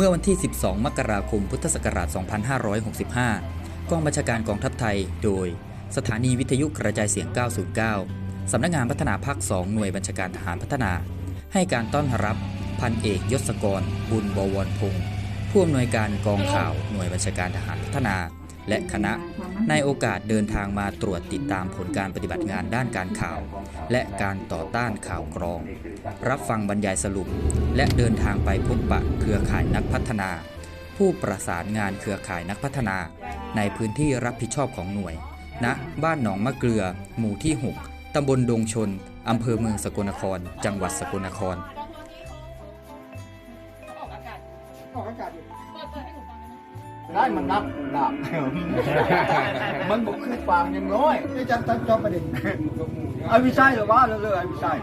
เมื่อวันที่ 12 มกราคม พุทธศักราช 2565 กองบัญชาการกองทัพไทย โดย สถานีวิทยุกระจายเสียง 909 สำนักงานพัฒนาภาค 2 หน่วยบัญชาการทหารพัฒนา ให้การต้อนรับ พันเอกยศกร บุญบวรพงศ์ผู้อำนวยการกองข่าวหน่วยบัญชาการทหารพัฒนา และคณะ ในโอกาสเดินทางมาตรวจติดตามผลการปฏิบัติงานด้านการข่าว และการต่อต้านข่าวกรอง รับฟังบรรยายสรุป และเดินทางไปพบปะเครือข่ายนักพัฒนา ผู้ประสานงานเครือข่ายนักพัฒนา ในพื้นที่รับผิดชอบของหน่วยณบ้านหนองมะเกลือ หมู่ที่ 6 ตำบลดงชน อำเภอเมืองสกลนคร จังหวัดสกลนครออกอากาศออกอากาศอยู่ ได้ไหมได้มันนับดาบ มันบอกคือปางยังน้อย นี่จะตัดจอบประเด็นไอ้วิชัยเหรอวะเรื่อยๆไอ้วิชัย